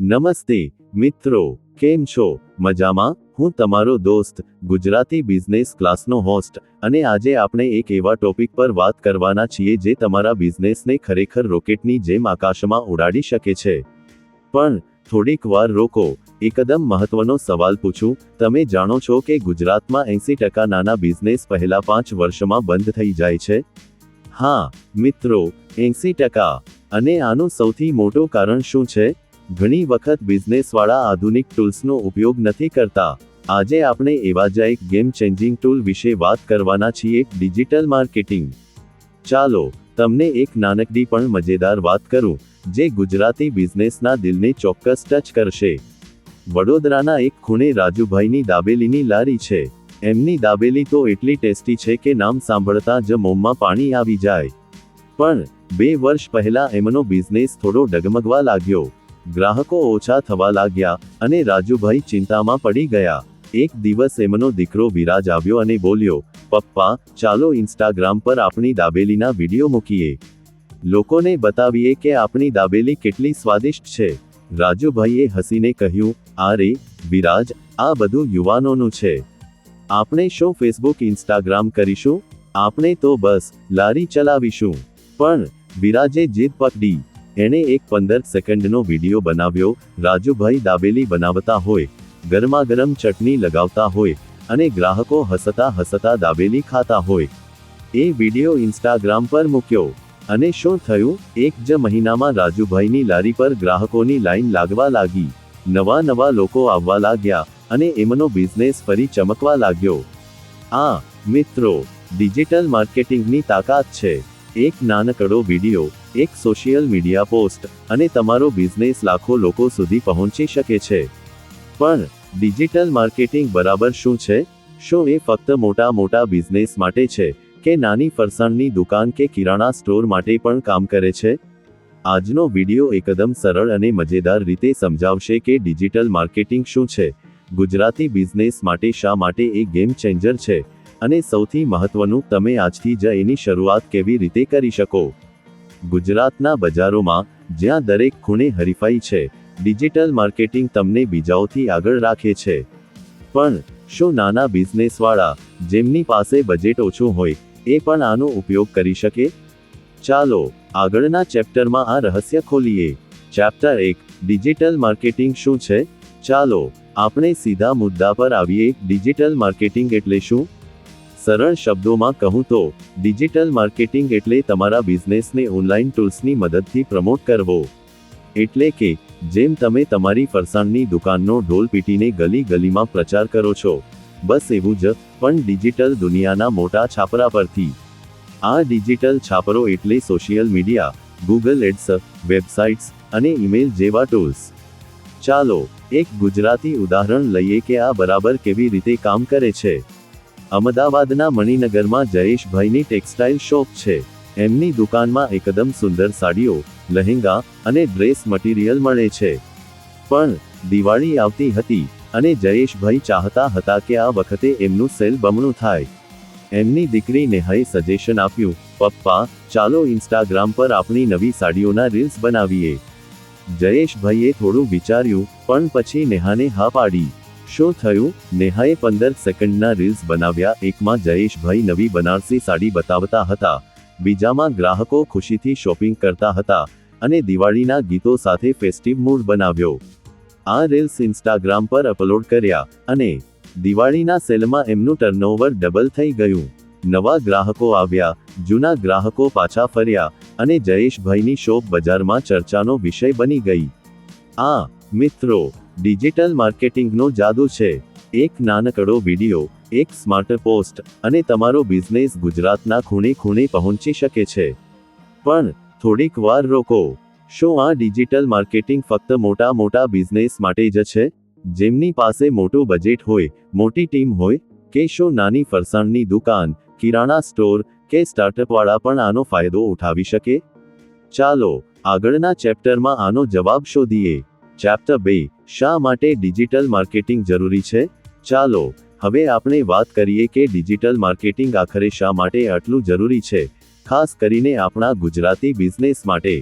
નમસ્તે, મિત્રો. કેમ છો? મજામાં? હું તમારો દોસ્ત, ગુજરાતી બિઝનેસ ક્લાસનો હોસ્ટ, અને આજે આપણે એક એવા ટોપિક પર વાત કરવાના છીએ જે તમારા બિઝનેસને ખરેખર રોકેટની જેમ આકાશમાં ઉડાડી શકે છે. પણ, થોડીક વાર રોકો. એકદમ મહત્વનો સવાલ પૂછું. તમે જાણો છો કે ગુજરાતમાં એંસી ટકા નાના બિઝનેસ પહેલા પાંચ વર્ષમાં બંધ થઈ જાય છે? હા, મિત્રો. એંસી ટકા. અને આનું સૌથી મોટું કારણ શું છે? ઘણી વખત બિઝનેસવાળા આધુનિક ટૂલ્સનો ઉપયોગ નથી કરતા. આજે આપણે એવા જ એક ગેમ ચેન્જિંગ ટૂલ વિશે વાત કરવાના છીએ ડિજિટલ માર્કેટિંગ. ચાલો, તમને એક નાનકડી પણ મજેદાર વાત કરું, જે ગુજરાતી બિઝનેસના દિલને ચોક્કસ ટચ કરશે. વડોદરાના એક ખૂણે રાજુભાઈની દાબેલીની લારી છે. એમની દાબેલી તો એટલી ટેસ્ટી છે કે નામ સાંભળતા જ મોંમાં પાણી આવી જાય. પણ, બે વર્ષ પહેલા એમનો બિઝનેસ થોડો ડગમગવા લાગ્યો. ગ્રાહકો ઓછા થવા લાગ્યા અને રાજુભાઈ ચિંતામાં પડી ગયા. એક દિવસ એમનો દીકરો વિરાજ આવ્યો અને બોલ્યો, પપ્પા, ચાલો ઇન્સ્ટાગ્રામ પર આપણી દાબેલીના વીડિયો મૂકીએ. લોકોને બતાવીએ કે આપણી દાબેલી કેટલી સ્વાદિષ્ટ છે. રાજુભાઈએ હસીને કહ્યું, આ રે, વિરાજ, આ બધું યુવાનોનું છે. આપણે શું ફેસબુક, ઇન્સ્ટાગ્રામ કરીશું? આપણે તો બસ, લારી ચલાવીશું. પણ વિરાજે જીદ પકડી. એણે એક પંદર સેકન્ડનો વીડિયો બનાવ્યો. રાજુભાઈ દાબેલી બનાવતા હોય ગરમા ગરમ ચટણી લગાવતા હોય અને ગ્રાહકો હસતા હસતા દાબેલી ખાતા હોય. એ વીડિયો ઇન્સ્ટાગ્રામ પર મૂક્યો અને શું થયું? એક જ મહિનામાં રાજુભાઈની લારી પર ગ્રાહકોની લાઈન લાગવા લાગી. નવા નવા લોકો આવવા લાગ્યા અને એમનો બિઝનેસ ફરી ચમકવા લાગ્યો. આ, મિત્રો, ડિજિટલ માર્કેટિંગની તાકાત છે. એક નાનકડો વીડિયો, એક સોશિયલ મીડિયા પોસ્ટ અને તમારો બિઝનેસ લાખો લોકો સુધી પહોંચી શકે છે. પણ ડિજિટલ માર્કેટિંગ બરાબર શું છે? શું એ ફક્ત મોટા મોટા બિઝનેસ માટે છે કે નાની ફરસાણની દુકાન કે કિરાણા સ્ટોર માટે પણ કામ કરે છે? આજનો વીડિયો એકદમ સરળ અને મજેદાર રીતે સમજાવશે કે ડિજિટલ માર્કેટિંગ શું છે? ગુજરાતી બિઝનેસ માટે શા માટે એ ગેમ ચેન્જર છે? અને સૌથી મહત્વનું, તમે આજથી જ એની શરૂઆત કેવી રીતે કરી શકો? ગુજરાતના બજારોમાં, જ્યાં દરેક ખૂણે હરીફાઈ છે, ડિજિટલ માર્કેટિંગ તમને બીજાઓથી આગળ રાખે છે. પણ, શું નાના બિઝનેસવાળા, જેમની પાસે બજેટ ઓછું હોય, એ પણ આનો ઉપયોગ કરી શકે? ચાલો, આગળના ચેપ્ટરમાં આ રહસ્ય ખોલીએ. ચેપ્ટર એક, ડિજિટલ માર્કેટિંગ શું છે? ચાલો, આપણે સીધા મુદ્દા પર આવીએ. ડિજિટલ માર્કેટિંગ એટલે શું? સરળ શબ્દોમાં કહું તો, ડિજિટલ માર્કેટિંગ એટલે તમારા બિઝનેસને ઓનલાઈન ટૂલ્સની મદદથી પ્રમોટ કરવો. એટલે કે, જેમ તમે તમારી ફરસાણની દુકાનનો ઢોલ પીટીને ગલી ગલીમાં પ્રચાર કરો છો. બસ એવું જ, પણ ડિજિટલ દુનિયાના મોટા છાપરા પરથી. આ ડિજિટલ છાપરો એટલે social media, Google ads, websites અને ઈમેલ જેવા ટૂલ્સ. ચાલો, એક ગુજરાતી ઉદાહરણ લઈએ કે આ બરાબર કેવી રીતે કામ કરે છે. અમદાવાદના મણિનગરમાં જયેશભાઈની ટેક્સટાઇલ શોપ છે. એમની દુકાનમાં એકદમ સુંદર સાડીઓ, લહેંગા અને ડ્રેસ મટીરિયલ મળે છે. પણ, દિવાળી આવતી હતી અને જયેશભાઈ ચાહતા હતા કે આ વખતે એમનું સેલ બમણું થાય. એમની દીકરી નેહાએ સજેશન આપ્યું, પપ્પા, ચાલો ઇન્સ્ટાગ્રામ પર આપણી નવી સાડીઓના રીલ્સ બનાવીએ. જયેશભાઈએ થોડું વિચાર્યું, પણ પછી નેહાને હા પાડી. શું થયું? નેહાએ પંદર સેકન્ડના રીલ્સ બનાવ્યા. એકમાં જયેશભાઈ નવી બનારસી સાડી બતાવતા હતા. બીજામાં ગ્રાહકો ખુશીથી શોપિંગ કરતા હતા અને દિવાળીના ગીતો સાથે ફેસ્ટિવ મૂડ બનાવ્યો. આ રીલ્સ ઇન્સ્ટાગ્રામ પર અપલોડ કર્યા અને દિવાળીના સેલમાં એમનું ટર્નઓવર ડબલ થઈ ગયું. નવા ગ્રાહકો આવ્યા, જૂના ગ્રાહકો પાછા ફર્યા અને જયેશભાઈની શોપ બજારમાં ચર્ચાનો વિષય બની ગઈ. આ મિત્રો ડિજિટલ માર્કેટિંગનો જાદુ છે. એક નાનકડો વિડિયો, એક સ્માર્ટ પોસ્ટ અને તમારો બિઝનેસ ગુજરાતના ખૂણે ખૂણે પહોંચી શકે છે. પણ થોડીક વાર રોકો. શું આ ડિજિટલ માર્કેટિંગ ફક્ત મોટા મોટા બિઝનેસ માટે જ છે? જેમની પાસે મોટું બજેટ હોય, મોટી ટીમ હોય, કે શું નાની ફરસાણની દુકાન, કિરાણા સ્ટોર, કે સ્ટાર્ટઅપવાળા પણ આનો ફાયદો ઉઠાવી શકે? ચાલો, આગળના ચેપ્ટરમાં આનો જવાબ શોધીએ. ચેપ્ટર બે, શા માટે ડિજિટલ માર્કેટિંગ જરૂરી છે? ચાલો, હવે આપણે વાત કરીએ કે ડિજિટલ માર્કેટિંગ આખરે શા માટે આટલું જરૂરી છે, ખાસ કરીને આપણા ગુજરાતી બિઝનેસ માટે.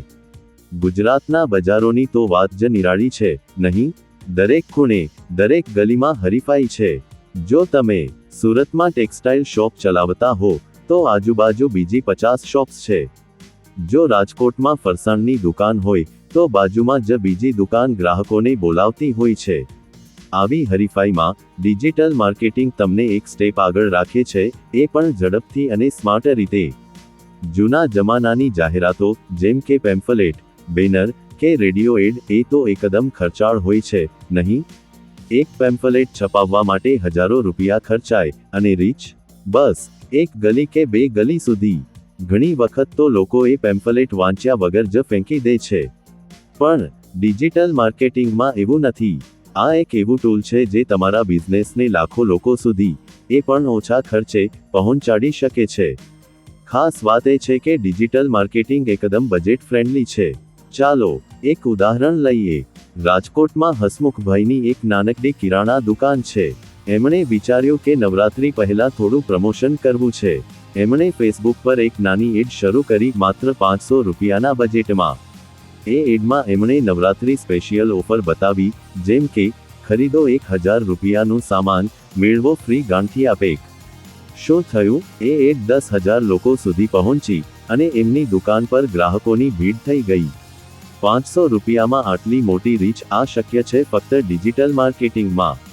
ગુજરાતના બજારોની તો વાત જ નિરાળી છે, નહીં? દરેક ખૂણે, દરેક ગલીમાં હરીફાઈ છે. જો તમે સુરતમાં ટેક્સટાઇલ શોપ ચલાવતા હો, તો આજુબાજુ બીજી પચાસ શોપ્સ છે. જો રાજકોટમાં ફરસાણની દુકાન હોય, તો બાજુમાં જ બીજી દુકાન ગ્રાહકોને બોલાવતી હોય છે. આવી હરીફાઈમાં, ડિજિટલ માર્કેટિંગ તમને એક સ્ટેપ આગળ રાખે છે, એ પણ ઝડપથી અને સ્માર્ટ રીતે. જૂના જમાનાની જાહેરાતો, જેમ કે પેમ્ફલેટ, બેનર, કે રેડિયો એડ, એ તો એકદમ ખર્ચાળ હોય છે, નહીં? એક પેમ્ફલેટ છપાવવા માટે હજારો રૂપિયા ખર્ચાય, અને રીચ? બસ, એક ગલી કે બે ગલી સુધી. ઘણી વખત તો લોકો એ પેમ્ફલેટ વાંચ્યા વગર જ ફેંકી દે છે. પણ, ડિજિટલ માર્કેટિંગમાં એવું નથી. આ એક એવું ટૂલ છે જે તમારા બિઝનેસને લાખો લોકો સુધી, એ પણ ઓછા ખર્ચે, પહોંચાડી શકે છે. ખાસ વાત એ છે કે ડિજિટલ માર્કેટિંગ એકદમ બજેટ ફ્રેન્ડલી છે. ચાલો, એક ઉદાહરણ લઈએ. રાજકોટમાં હસમુખભાઈની એક નાનકડી કિરાણા દુકાન છે. એમણે વિચાર્યું કે નવરાત્રી પહેલા થોડું પ્રમોશન કરવું છે. એમણે ફેસબુક પર એક નાની એડ શરૂ કરી માત્ર પાંચસો રૂપિયાના બજેટમાં. એ એડમાં એમણે નવરાત્રી સ્પેશિયલ ઓફર બતાવી, જેમ કે, ખરીદો એક હજાર રૂપિયાનું સામાન, મેળવો ફ્રી ગાંઠિયા પેક. શું થયું? એ એડ દસ હજાર લોકો સુધી પહોંચી, અને એમની દુકાન પર ગ્રાહકોની ભીડ થઈ ગઈ. પાંચસો રૂપિયામાં આટલી મોટી રીચ આ શક્ય છે ફક્ત ડિજિટલ માર્કેટિંગમાં.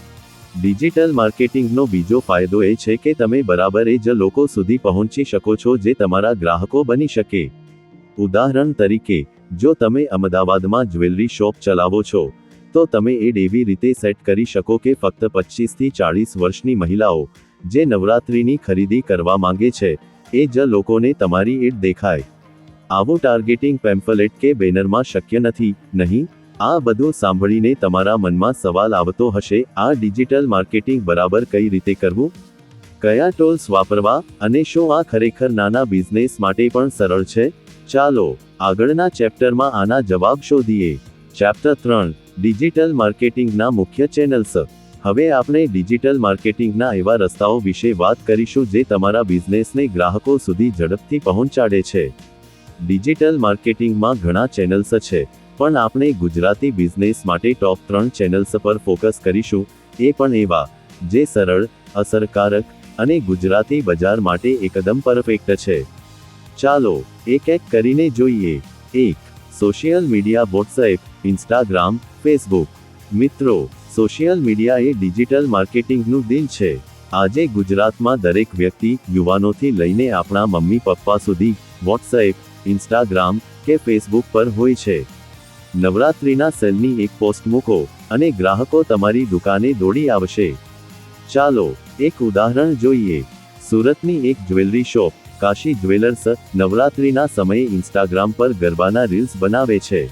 ડિજિટલ માર્કેટિંગનો બીજો ફાયદો એ છે કે તમે બરાબર એ જ લોકો સુધી પહોંચી શકો છો જે તમારા ગ્રાહકો બની શકે. ઉદાહરણ તરીકે, જો તમે અમદાવાદમાં જ્વેલરી શોપ ચલાવો છો, તો તમે એડ એવી રીતે સેટ કરી શકો કે ફક્ત પચીસથી ચાળીસ વર્ષની મહિલાઓ, જે નવરાત્રિની ખરીદી કરવા માંગે છે, એ જ લોકોને તમારી એડ દેખાય. આવું ટાર્ગેટિંગ પેમ્ફલેટ કે બેનરમાં શક્ય નથી, નહીં? આ બધું સાંભળીને તમારા મનમાં સવાલ આવતો હશે, આ ડિજિટલ માર્કેટિંગ બરાબર કઈ રીતે કરવું? કયા ટોલ્સ વાપરવા અને શું આ ખરેખર નાના બિઝનેસ માટે પણ સરળ છે? ચાલો, આગળના ચેપ્ટરમાં આના જવાબ શોધીએ. ચેપ્ટર ત્રણ, ડિજિટલ માર્કેટિંગના મુખ્ય ચેનલ્સ. હવે આપણે ડિજિટલ માર્કેટિંગના એવા રસ્તાઓ વિશે વાત કરીશું જે તમારા બિઝનેસને ગ્રાહકો સુધી ઝડપથી પહોંચાડે છે. ડિજિટલ માર્કેટિંગમાં ઘણા ચેનલ્સ છે. પણ આપણે ગુજરાતી બિઝનેસ માટે ટોપ ત્રણ ચેનલ્સ પર ફોકસ કરીશું, એ પણ એવા, જે સરળ, અસરકારક અને ગુજરાતી બજાર માટે એકદમ પરફેક્ટ છે. ચાલો, એક એક કરીને જોઈએ. એક social media WhatsApp Instagram Facebook મિત્રો સોશિયલ મીડિયા એ ડિજિટલ માર્કેટિંગનું દિલ છે. આજે ગુજરાતમાં દરેક વ્યક્તિ યુવાનોથી લઈને આપણા મમ્મી પપ્પા સુધી વોટ્સએપ ઇન્સ્ટાગ્રામ કે ફેસબુક પર હોય છે. નવરાત્રિના સેલની એક પોસ્ટ મૂકો અને ગ્રાહકો તમારી દુકાને દોડી આવશે. ચાલો, એક ઉદાહરણ જોઈએ. સુરતની એક જ્વેલરી શોપ, કાશી જ્વેલર્સ, નવરાત્રિના સમયે ઇન્સ્ટાગ્રામ પર ગરબાના રીલ્સ બનાવે છે.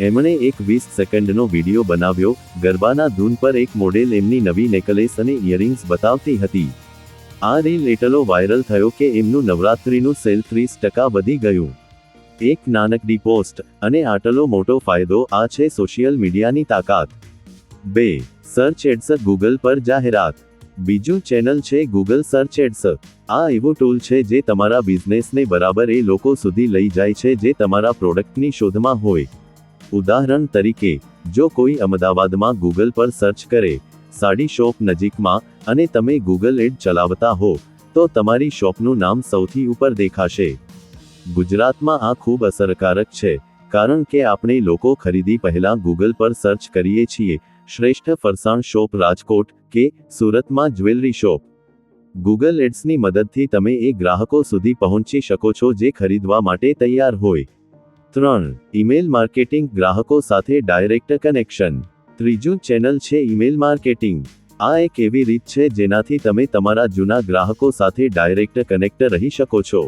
એમણે એક વીસ સેકન્ડનો વીડિયો બનાવ્યો, ગરબાના ધૂન પર એક મોડેલ એમની નવી નેકલેસ અને ઇયરિંગ્સ બતાવતી હતી. આ રીલ એટલો વાયરલ થયો કે એમનું નવરાત્રિનું સેલ ત્રીસ ટકા વધી ગયું. એક નાનકડી પોસ્ટ અને આટલો મોટો ફાયદો આ છે સોશિયલ મીડિયાની તાકાત. બે સર્ચ એડ્સ ગૂગલ પર જાહેરાત. બીજું ચેનલ છે ગૂગલ સર્ચ એડ્સ આ એવું ટૂલ છે જે તમારા બિઝનેસને બરાબર એ લોકો સુધી લઈ જાય છે જે તમારા પ્રોડક્ટની શોધમાં હોય. ઉદાહરણ તરીકે, જો કોઈ અમદાવાદમાં ગૂગલ પર સર્ચ કરે, સાડી શોપ નજીકમાં અને તમે ગૂગલ એડ ચલાવતા હો, તો તમારી શોપનું નામ સૌથી ઉપર દેખાશે. ગુજરાતમાં આ ખૂબ અસરકારક છે, કારણ કે આપણે લોકો ખરીદી પહેલા ગૂગલ પર સર્ચ કરીએ છીએ, શ્રેષ્ઠ ફરસાણ શોપ રાજકોટ કે સુરતમાં જ્વેલરી શોપ. ગૂગલ એડ્સની મદદથી તમે એ ગ્રાહકો સુધી પહોંચી શકો છો જે ખરીદવા માટે તૈયાર હોય. ત્રણ, ઈમેલ માર્કેટિંગ ગ્રાહકો સાથે ડાયરેક્ટ કનેક્શન. ત્રીજું ચેનલ છે ઈમેલ માર્કેટિંગ. આ એક એવી રીત છે જેનાથી તમે તમારા જૂના ગ્રાહકો સાથે ડાયરેક્ટ કનેક્ટ રહી શકો છો.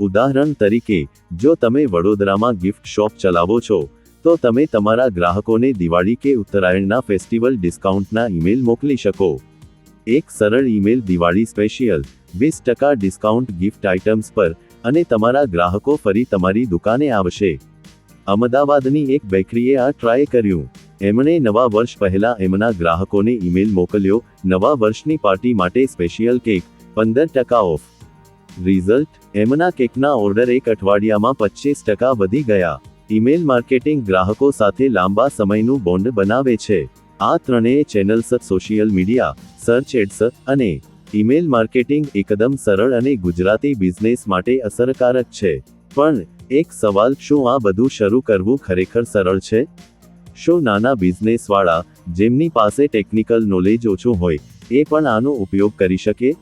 ઉદાહરણ તરીકે, જો તમે વડોદરામાં ગિફ્ટ શોપ ચલાવો છો, તો તમે તમારા ગ્રાહકોને દિવાળી કે ઉત્તરાયણના ફેસ્ટિવલ ડિસ્કાઉન્ટના ઈમેલ મોકલી શકો. એક સરળ ઈમેલ દિવાળી સ્પેશિયલ, વીસ ટકા ડિસ્કાઉન્ટ ગિફ્ટ આઇટમ્સ પર, અને તમારા ગ્રાહકો ફરી તમારી દુકાને આવશે. અમદાવાદની એક બેકરીએ આ ટ્રાય કર્યું. એમણે નવા વર્ષ પહેલા એમના ગ્રાહકોને ઈમેલ મોકલ્યો, નવા વર્ષની પાર્ટી માટે સ્પેશિયલ કેક, પંદર ટકા ઓફ. રિઝલ્ટ એમના કેકના ઓર્ડર એક અઠવાડિયામાં પચીસ ટકા વધી ગયા. ઈમેલ માર્કેટિંગ ગ્રાહકો સાથે લાંબા સમયનું બોન્ડ બનાવે છે. આ ત્રણેય channels social media, search ads અને ઈમેલ માર્કેટિંગ એકદમ સરળ અને ગુજરાતી બિઝનેસ માટે અસરકારક છે. પણ, એક સવાલ, શું આ બધું શરૂ કરવું ખરેખર સરળ છે? શું નાના બિઝનેસવાળા, જેમની પાસે ટેકનિકલ નોલેજ ઓછું હોય, એ પણ આનો ઉપયોગ કરી શકે?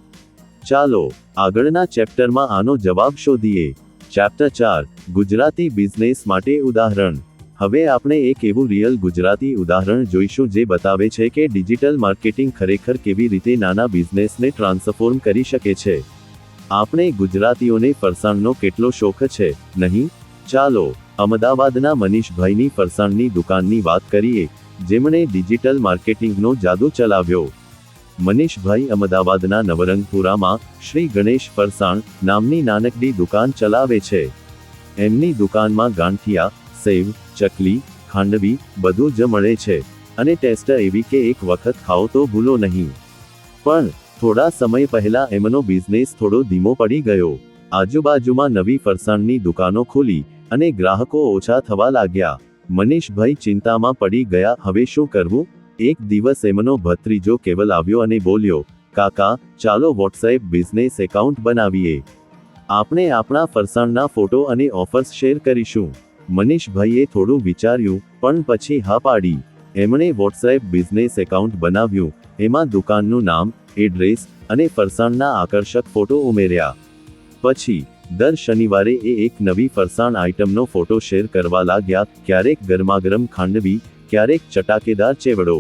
ચાલો, આગળના ચેપ્ટરમાં આનો જવાબ શોધીએ. ચેપ્ટર ચાર, ગુજરાતી બિઝનેસ માટે ઉદાહરણ. હવે આપણે એક એવું રિયલ ગુજરાતી ઉદાહરણ જોઈશું જે બતાવે છે કે ડિજિટલ માર્કેટિંગ ખરેખર કેવી રીતે નાના બિઝનેસને ટ્રાન્સફોર્મ કરી શકે છે. આપણે ગુજરાતીઓને ફરસાણનો કેટલો શોખ છે, નહીં? ચાલો, અમદાવાદના મનીષભાઈની ફરસાણની દુકાનની વાત કરીએ, જેમણે ડિજિટલ માર્કેટિંગનો જાદુ ચલાવ્યો. મનીષભાઈ અમદાવાદના નવરંગપુરામાં શ્રી ગણેશ ફરસાણ નામની નાનકડી દુકાન ચલાવે છે. એમની દુકાનમાં ગાંઠિયા, સેવ, ચકલી, ખાંડવી બધું જ મળે છે અને ટેસ્ટ એવી કે એક વખત ખાઓ તો ભૂલો નહીં. પણ થોડા સમય પહેલા એમનો બિઝનેસ થોડો ધીમો પડી ગયો. આજુબાજુમાં નવી ફરસાણની દુકાનો ખોલી અને ગ્રાહકો ઓછા થવા લાગ્યા. મનીષભાઈ ચિંતામાં પડી ગયા, હવે શું કરવું? એક દિવસ એમનો ભત્રીજો કેવલ આવ્યો અને બોલ્યો, કાકા, ચાલો વોટ્સએપ બિઝનેસ એકાઉન્ટ બનાવીએ. આપણે આપણા ફરસાણના ફોટો અને ઓફર્સ શેર કરીશું. મનીષભાઈએ થોડું વિચાર્યું, પણ પછી હા પાડી. એમણે વોટ્સએપ બિઝનેસ એકાઉન્ટ બનાવ્યું. એમાં દુકાનનું નામ, એડ્રેસ અને ફરસાણના આકર્ષક ફોટો ઉમેર્યા. પછી, દર શનિવારે એ એક નવી ફરસાણ આઇટમનો ફોટો શેર કરવા લાગ્યા. ક્યારેક ગરમાગરમ ખાંડવી ક્યારેક ચટાકેદાર ચેવડો.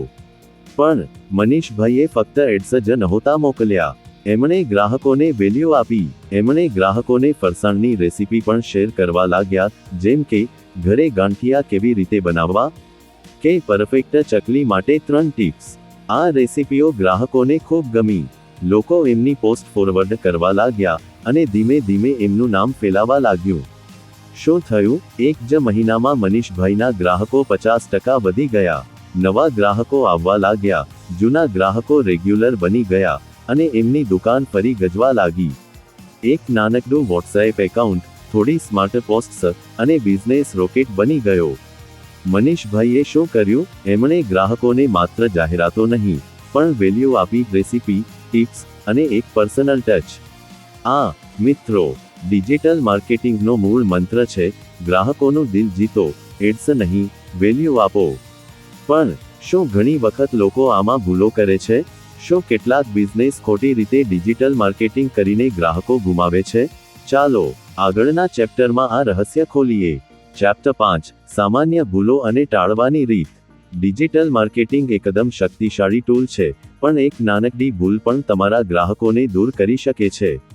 પણ મનીષભાઈએ ફક્ત એડ્સ જ નહોતા મોકલ્યા. એમણે ગ્રાહકોને વેલ્યુ આપી. એમણે ગ્રાહકોને ફરસાણની રેસીપી પણ શેર કરવા લાગ્યા, જેમ કે ઘરે ગાંઠિયા કેવી રીતે બનાવવા કે પરફેક્ટ ચકલી માટે ત્રણ ટિપ્સ. આ રેસીપીઓ ગ્રાહકોને ખૂબ ગમી. લોકો એમની પોસ્ટ ફોરવર્ડ કરવા લાગ્યા અને ધીમે ધીમે એમનું નામ ફેલાવા લાગ્યું. શું થયું? એક જ મહિનામાં મનીષભાઈના ગ્રાહકો પચાસ ટકા વધી ગયા. નવા ગ્રાહકો આવવા લાગ્યા. જૂના ગ્રાહકો રેગ્યુલર બની ગયા અને એમની દુકાન ફરી ગજવા લાગી. એક નાનકડું વોટ્સએપ એકાઉન્ટ, થોડી સ્માર્ટ પોસ્ટ્સ અને બિઝનેસ રોકેટ બની ગયો. મનીષભાઈએ શું કર્યું? એમણે ગ્રાહકોને માત્ર જાહેરાતો નહીં, પણ વેલ્યુ આપી રેસીપી ટિપ્સ અને એક પર્સનલ ટચ આ મિત્રો ડિજિટલ માર્કેટિંગનો મૂળ મંત્ર છે, ગ્રાહકોનું દિલ જીતો, એડ્સ નહીં, વેલ્યુ આપો. પણ, શું ઘણી વખત લોકો આમાં ભૂલો કરે છે? શું કેટલાક બિઝનેસ ખોટી રીતે ડિજિટલ માર્કેટિંગ કરીને ગ્રાહકો ગુમાવે છે? ચાલો, આગળના ચેપ્ટરમાં આ રહસ્ય ખોલીએ. ચેપ્ટર પાંચ, સામાન્ય ભૂલો અને ટાળવાની રીત. ડિજિટલ માર્કેટિંગ એકદમ શક્તિશાળી ટૂલ છે, પણ એક નાનકડી ભૂલ પણ તમારા ગ્રાહકોને દૂર કરી શકે છે.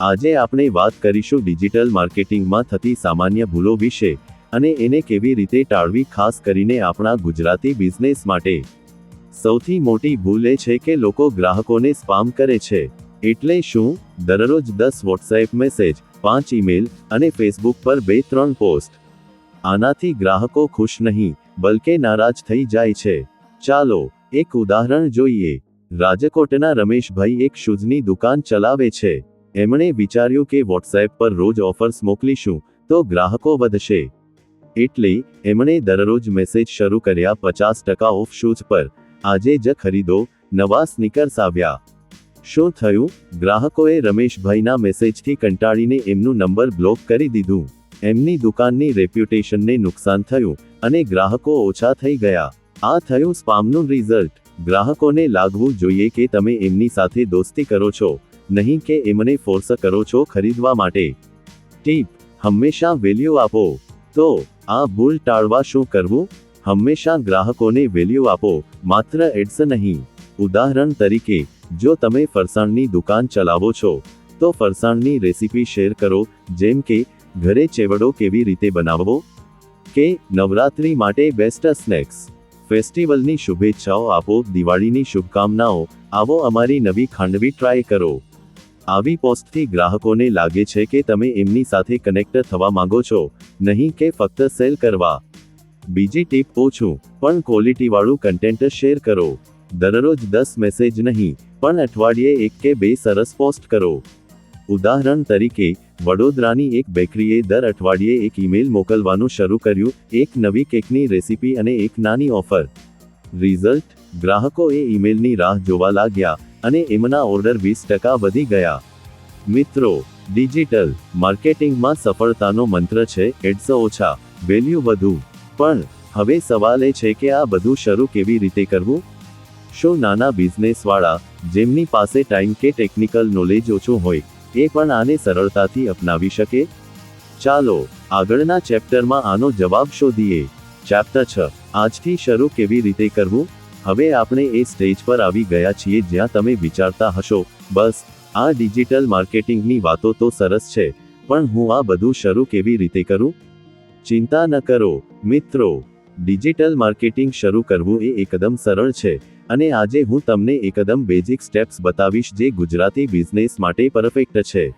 આજે આપણે વાત કરીશું ડિજિટલ માર્કેટિંગમાં થતી સામાન્ય ભૂલો વિશે અને એને કેવી રીતે ટાળવી ખાસ કરીને આપણા ગુજરાતી બિઝનેસ માટે. સૌથી મોટી ભૂલ એ છે કે લોકો ગ્રાહકોને સ્પામ કરે છે. એટલે શું? દરરોજ દસ વોટ્સએપ મેસેજ, પાંચ ઈમેલ અને ફેસબુક પર બે ત્રણ પોસ્ટ. આનાથી ગ્રાહકો ખુશ નહીં, બલકે નારાજ થઈ જાય છે. ચાલો, એક ઉદાહરણ જોઈએ. રાજકોટના રમેશભાઈ એક શૂઝની દુકાન ચલાવે છે. એમણે વિચાર્યું કે વોટ્સએપ પર રોજ ઓફર્સ મોકલીશું, તો ગ્રાહકો વધશે. એટલે એમણે દરરોજ મેસેજ શરૂ કર્યા પચાસ ટકા ઓફ શૂઝ પર. આજે જ ખરીદો, નવા સ્નીકર્સ આવ્યા. શું થયું? ગ્રાહકોએ રમેશભાઈના મેસેજથી કંટાળીને એમનું નંબર બ્લોક કરી દીધું. એમની દુકાનની રેપ્યુટેશનને નુકસાન થયું અને ગ્રાહકો ઓછા થઈ ગયા. આ થયું સ્પામનું રિઝલ્ટ ગ્રાહકોને લાગવું જોઈએ કે તમે એમની સાથે દોસ્તી કરો છો. નહીં કે એમને ફોર્સ કરો છો ખરીદવા માટે. ટીપ હંમેશા વેલ્યુ આપો. તો, આ ભૂલ ટાળવા શું કરવું? હંમેશા ગ્રાહકોને વેલ્યુ આપો, માત્ર એડ્સ નહીં. ઉદાહરણ તરીકે, જો તમે ફરસાણની દુકાન ચલાવો છો, તો ફરસાણની રેસીપી શેર કરો, જેમ કે, ઘરે ચેવડો કેવી રીતે બનાવવો? કે, નવરાત્રી માટે બેસ્ટ સ્નેક્સ ફેસ્ટિવલની શુભેચ્છાઓ આપો, દિવાળીની શુભકામનાઓ. આવો અમારી નવી ખાંડવી ટ્રાય કરો. આવી પોસ્ટથી ગ્રાહકોને લાગે છે કે તમે એમની સાથે કનેક્ટ થવા માંગો છો, નહીં કે ફક્ત સેલ કરવા. બીજી ટીપ ઓછું, પણ ક્વોલિટીવાળું કન્ટેન્ટ શેર કરો. દરરોજ દસ મેસેજ નહીં, પણ અઠવાડિયે એક કે બે સરસ પોસ્ટ કરો. ઉદાહરણ તરીકે, વડોદરાની એક બેકરીએ દર અઠવાડિયે એક ઈમેલ મોકલવાનું શરૂ કર્યું, એક નવી કેકની રેસિપી અને એક નાની ઓફર. રિઝલ્ટ ગ્રાહકો એ ઈમેલની રાહ જોવા લાગ્યા અને એમના ઓર્ડર વીસ ટકા વધી ગયા. મિત્રો, ડિજિટલ માર્કેટિંગમાં સફળતાનો મંત્ર છે, એડ્સ ઓછા, વેલ્યુ વધુ. પણ, હવે સવાલ એ છે કે આ બધું શરૂ કેવી રીતે કરવું? શું નાના બિઝનેસવાળા, જેમની પાસે ટાઈમ કે ટેકનિકલ નોલેજ ઓછું હોય, એ પણ આને સરળતાથી અપનાવી શકે? ચાલો, આગળના ચેપ્ટરમાં આનો જવાબ શોધીએ. ચેપ્ટર છ. આજથી શરૂ કેવી રીતે કરવું? હવે આપણે એ સ્ટેજ પર આવી ગયા છીએ જ્યાં તમે વિચારતા હશો, બસ, આ ડિજિટલ માર્કેટિંગની વાતો તો સરસ છે, પણ હું આ બધું શરૂ કેવી રીતે કરું? ચિંતા ન કરો, મિત્રો, ડિજિટલ માર્કેટિંગ શરૂ કરવું એ એકદમ સરળ છે, અને આજે હું તમને એકદમ બેઝિક સ્ટેપ્સ બતાવીશ જે ગુજરાતી બિઝનેસ માટે પરફેક્ટ છે.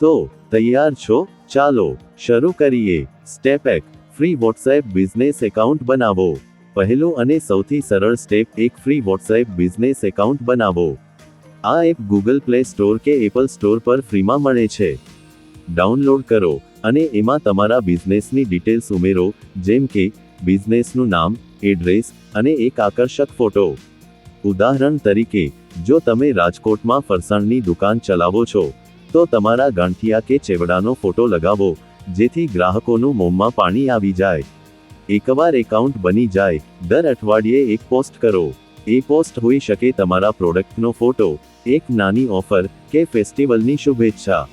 તો, તૈયાર છો? ચાલો, શરૂ કરીએ. સ્ટેપ એક, ફ્રી વોટ્સએપ બિઝનેસ એકાઉન્ટ બનાવો. પહેલું અને સૌથી સરળ સ્ટેપ, એક ફ્રી વોટ્સએપ બિઝનેસ એકાઉન્ટ બનાવો. આ એપ ગૂગલ પ્લે સ્ટોર કે એપલ સ્ટોર પર ફ્રીમાં મળે છે. ડાઉનલોડ કરો અને એમાં તમારા બિઝનેસની ડિટેલ્સ ઉમેરો, જેમ કે બિઝનેસનું નામ, એડ્રેસ અને એક આકર્ષક ફોટો. ઉદાહરણ તરીકે, જો તમે રાજકોટમાં ફરસાણની દુકાન ચલાવો છો, તો તમારા ગાંઠિયા કે ચેવડાનો ફોટો લગાવો, જેથી ગ્રાહકોનું મોંમાં પાણી આવી જાય. એકવાર એકાઉન્ટ બની જાય, દર અઠવાડિયે એક પોસ્ટ કરો. એ પોસ્ટ હોઈ શકે તમારા પ્રોડક્ટનો ફોટો, એક નાની ઓફર, કે ફેસ્ટિવલની શુભેચ્છા.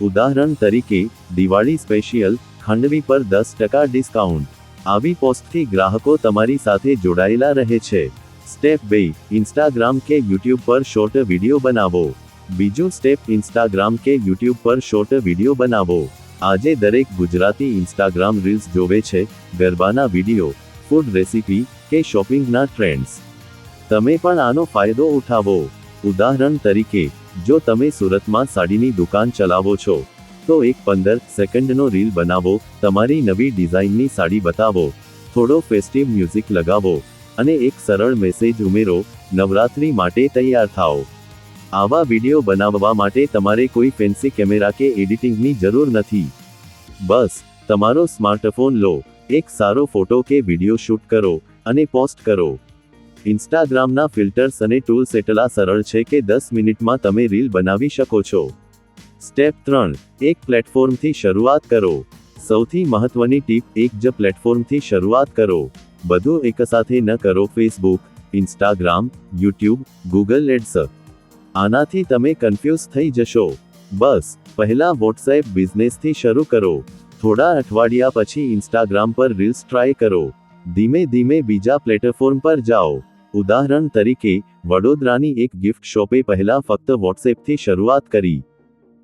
ઉદાહરણ તરીકે, દિવાળી સ્પેશિયલ, ખાંડવી પર દસ ટકા ડિસ્કાઉન્ટ. આવી પોસ્ટથી ગ્રાહકો તમારી સાથે જોડાયેલા રહે છે. સ્ટેપ બે, ઇન્સ્ટાગ્રામ કે યુટ્યુબ પર શોર્ટ વીડિયો બનાવો. બીજું સ્ટેપ, ઇન્સ્ટાગ્રામ કે યુટ્યુબ પર શોર્ટ વીડિયો બનાવો. આજે દરેક ગુજરાતી ઇન્સ્ટાગ્રામ રીલ્સ જોવે છે, ગરબાના વીડિયો ફૂડ રેસિપી કે શોપિંગના ટ્રેન્ડ્સ તમે પણ આનો ફાયદો ઉઠાવો. ઉદાહરણ તરીકે, જો તમે સુરતમાં સાડીની દુકાન ચલાવો છો, તો એક પંદર સેકન્ડનો રીલ બનાવો, તમારી નવી ડિઝાઇનની સાડી બતાવો, થોડો ફેસ્ટિવ મ્યુઝિક લગાવો, અને એક સરળ મેસેજ ઉમેરો, નવરાત્રી માટે તૈયાર થાઓ. આવા વીડિયો બનાવવા માટે તમારે કોઈ ફેન્સી કેમેરા કે એડિટિંગની જરૂર નથી. બસ, તમારો સ્માર્ટફોન લો, એક સારો ફોટો કે વીડિયો શૂટ કરો, અને પોસ્ટ કરો. ઇન્સ્ટાગ્રામના ફિલ્ટર્સ અને ટૂલ્સ એટલા સરળ છે કે દસ મિનિટમાં તમે રીલ બનાવી શકો છો. સ્ટેપ ત્રણ, એક પ્લેટફોર્મથી શરૂઆત કરો. સૌથી મહત્વની ટીપ એક જ પ્લેટફોર્મથી શરૂઆત કરો. બધું એકસાથે ન કરો Facebook Instagram YouTube Google ads આનાથી તમે કન્ફ્યુઝ થઈ જશો. બસ, પહેલા વોટ્સએપ બિઝનેસથી શરૂ કરો. થોડા અઠવાડિયા પછી ઇન્સ્ટાગ્રામ પર રીલ્સ ટ્રાય કરો. ધીમે ધીમે બીજા પ્લેટફોર્મ પર જાઓ. ઉદાહરણ તરીકે, વડોદરાની એક ગિફ્ટ શોપે પહેલા ફક્ત વોટ્સએપથી શરૂઆત કરી.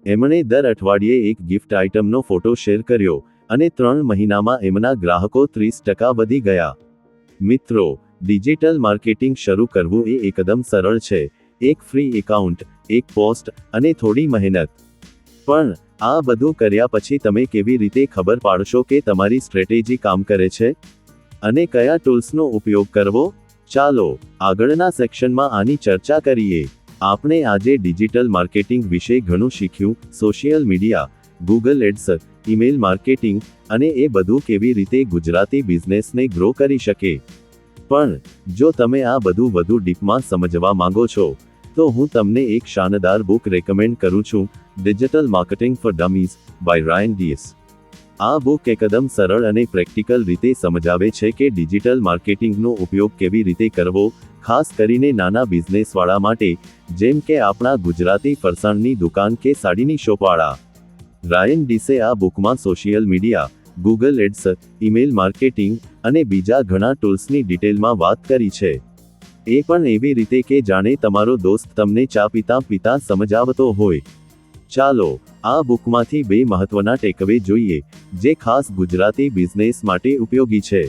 એમણે દર અઠવાડિયે એક ગિફ્ટ આઇટમનો ફોટો શેર કર્યો અને ત્રણ મહિનામાં એમના ગ્રાહકો ત્રીસ ટકા વધી ગયા. મિત્રો ડિજિટલ માર્કેટિંગ શરૂ કરવું એ એકદમ સરળ છે. એક ફ્રી એકાઉન્ટ એક પોસ્ટ અને થોડી મહેનત. પણ, આ બધું કર્યા પછી તમે કેવી રીતે ખબર પાડશો કે તમારી સ્ટ્રેટેજી કામ કરે છે? અને કયા ટૂલ્સનો ઉપયોગ કરવો? ચાલો, આગળના સેક્શનમાં આની ચર્ચા કરીએ. આપણે આજે ડિજિટલ માર્કેટિંગ વિશે ઘણું શીખ્યું. Social media Google ads email marketing અને એ બધું કેવી રીતે ગુજરાતી બિઝનેસને ગ્રો કરી શકે? પણ, જો તમે આ બધું વધુ ડીપમાં સમજવા માંગો છો તો હું તમને એક શાનદાર બુક રેકમેન્ડ કરું છું digital marketing for dummies by Ryan Deiss આ બુક એકદમ સરળ અને પ્રેક્ટિકલ રીતે સમજાવે છે કે ડિજિટલ માર્કેટિંગનો ઉપયોગ કેવી રીતે કરવો, ખાસ કરીને નાના બિઝનેસવાળા માટે, જેમ કે આપણા ગુજરાતી ફરસાણની દુકાન કે સાડીની શોપવાળા રાયન ડીસે આ બુકમાં social media Google ads email marketing અને બીજા ઘણા ટૂલ્સની ડિટેલમાં વાત કરી છે. એ પણ એવી રીતે કે જાણે તમારો દોસ્ત તમને ચા પીતા પીતા સમજાવતો હોય. ચાલો, આ બુકમાંથી બે મહત્વના ટેકવે જોઈએ, જે ખાસ ગુજરાતી બિઝનેસ માટે ઉપયોગી છે.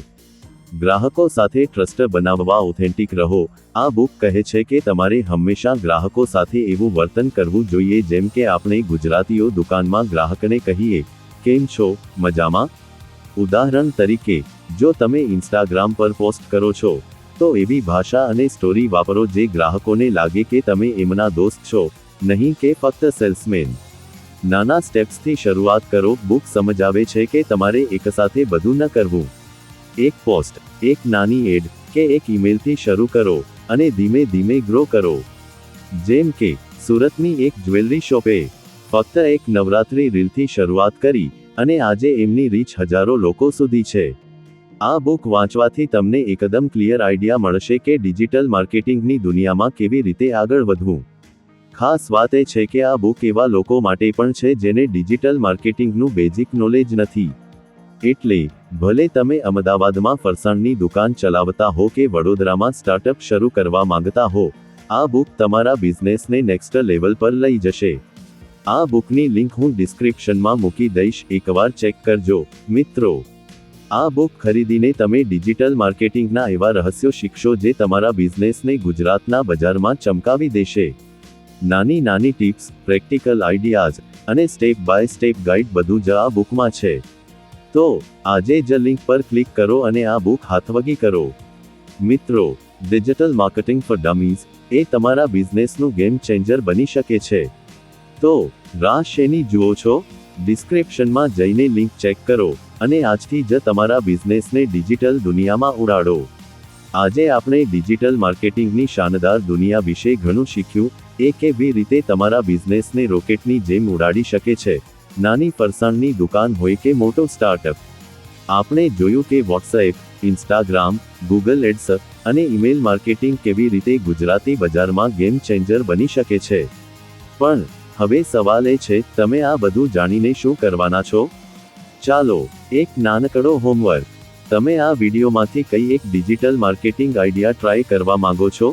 ગ્રાહકો સાથે ટ્રસ્ટ બનાવવા ઓથેન્ટિક રહો. આ બુક કહે છે કે તમારે હંમેશા ગ્રાહકો સાથે એવું વર્તન કરવું જોઈએ જેમ કે આપણે ગુજરાતીઓ દુકાનમાં ગ્રાહકને કહીએ, કેમ છો? મજામાં? ઉદાહરણ તરીકે, જો તમે ઇન્સ્ટાગ્રામ પર પોસ્ટ કરો છો તો એવી ભાષા અને સ્ટોરી વાપરો જે ગ્રાહકોને લાગે કે તમે એમના દોસ્ત છો, નહીં કે ફક્ત સેલ્સમેન. નાના સ્ટેપ્સથી શરૂઆત કરો, બુક સમજાવે છે કે તમારે એકસાથે બધું ન કરવું. એક પોસ્ટ, એક નાની એડ, કે એક ઈમેલથી શરૂ કરો, અને ધીમે ધીમે ગ્રો કરો. જેમ કે, સુરતની એક જ્વેલરી શોપે ફક્ત એક નવરાત્રી રીલથી શરૂઆત કરી, અને આજે એમની રીચ હજારો લોકો સુધી છે. આ બુક વાંચવાથી તમને એકદમ ક્લિયર આઈડિયા મળશે કે ડિજિટલ માર્કેટિંગની દુનિયામાં કેવી રીતે આગળ વધવું. ખાસ વાત એ છે કે આ બુક એવા લોકો માટે પણ છે જેને ડિજિટલ માર્કેટિંગનું બેઝિક નોલેજ નથી. એટલે, ભલે તમે અમદાવાદમાં ફરસાણની દુકાન ચલાવતા હો કે વડોદરામાં સ્ટાર્ટઅપ શરૂ કરવા માંગતા હો, આ બુક તમારા બિઝનેસને નેક્સ્ટ લેવલ પર લઈ જશે. આ બુકની લિંક હું ડિસ્ક્રિપ્શનમાં મૂકી દઈશ, એકવાર ચેક કરજો. મિત્રો આ બુક ખરીદીને તમે ડિજિટલ માર્કેટિંગના એવા રહસ્યો શીખશો જે તમારા બિઝનેસને ગુજરાતના બજારમાં ચમકાવી દેશે. નાની નાની ટિપ્સ પ્રેક્ટિકલ આઈડિયાઝ અને સ્ટેપ બાય સ્ટેપ ગાઈડ બધું જ આ બુકમાં છે. તો, આજે જ લિંક પર ક્લિક કરો અને આ બુક હાથવગી કરો. મિત્રો ડિજિટલ માર્કેટિંગ ફોર ડમીઝ એ તમારા બિઝનેસનું ગેમ ચેન્જર બની શકે છે. તો રાહ શેની જુઓ છો. ડિસ્ક્રિપ્શનમાં જઈને લિંક ચેક કરો અને આજથી જ તમારા બિઝનેસને ડિજિટલ દુનિયામાં ઉડાડો. આજે આપણે ડિજિટલ માર્કેટિંગની શાનદાર દુનિયા વિશે ઘણું શીખ્યું, એ કેવી રીતે તમારા બિઝનેસને રોકેટની જેમ ઉડાડી શકે છે, નાની ફરસાણની દુકાન હોય કે મોટો સ્ટાર્ટઅપ આપણે જોયું કે વોટ્સએપ ઇન્સ્ટાગ્રામ ગૂગલ એડ્સ અને ઈમેલ માર્કેટિંગ કેવી રીતે ગુજરાતી બજારમાં ગેમ ચેન્જર બની શકે છે. પણ હવે સવાલ એ છે, તમે આ બધું જાણીને શું કરવાના છો? ચાલો, એક નાનકડો હોમવર્ક તમે આ વિડીયોમાંથી કઈ એક ડિજિટલ માર્કેટિંગ આઈડિયા ટ્રાય કરવા માંગો છો?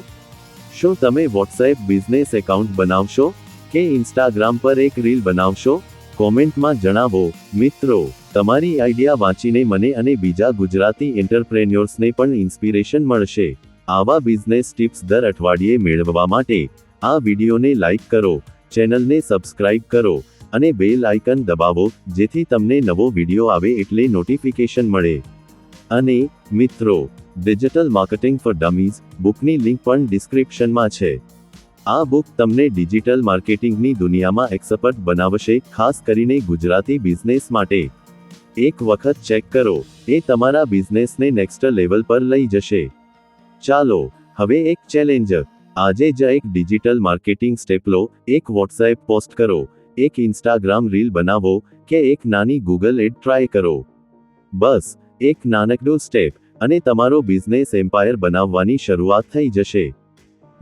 શું તમે વોટ્સએપ બિઝનેસ એકાઉન્ટ બનાવશો? કે ઇન્સ્ટાગ્રામ પર એક રીલ બનાવશો? કોમેન્ટમાં જણાવો, મિત્રો, તમારી આઈડિયા વાંચીને મને અને બીજા ગુજરાતી એન્ટરપ્રેન્યોર્સને પણ ઇન્સ્પિરેશન મળશે. આવા બિઝનેસ ટિપ્સ દર અઠવાડિયે મેળવવા માટે, આ વિડીયોને લાઇક કરો ચેનલને સબસ્ક્રાઇબ કરો અને બેલ આઇકન દબાવો, જેથી તમને નવો વીડિયો આવે એટલે નોટિફિકેશન મળે. અને, મિત્રો, ડિજિટલ માર્કેટિંગ ફોર ડમીઝ બુકની લિંક પણ ડિસ્ક્રિપ્શનમાં છે. આ બુક તમને ડિજિટલ માર્કેટિંગની દુનિયામાં એક્સપર્ટ બનાવશે, ખાસ કરીને ગુજરાતી બિઝનેસ માટે. એક વખત ચેક કરો, એ તમારા બિઝનેસને નેક્સ્ટ લેવલ પર લઈ જશે. ચાલો, હવે એક ચેલેન્જ આજે જ એક ડિજિટલ માર્કેટિંગ સ્ટેપ લો એક વોટ્સએપ પોસ્ટ કરો, એક ઇન્સ્ટાગ્રામ રીલ બનાવો કે એક નાની ગૂગલ એડ ટ્રાય કરો. બસ, એક નાનકડો સ્ટેપ અને તમારો બિઝનેસ એમ્પાયર બનાવવાની શરૂઆત થઈ જશે.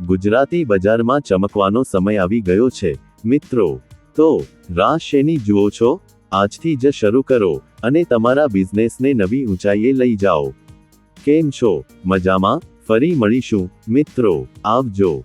ગુજરાતી બજારમાં ચમકવાનો સમય આવી ગયો છે, મિત્રો. તો રાહ શેની જુઓ છો? આજથી જ શરૂ કરો અને તમારા બિઝનેસને નવી ઊંચાઈએ લઈ જાઓ. કેમ છો? મજામાં? ફરી મળીશું. મિત્રો આવજો.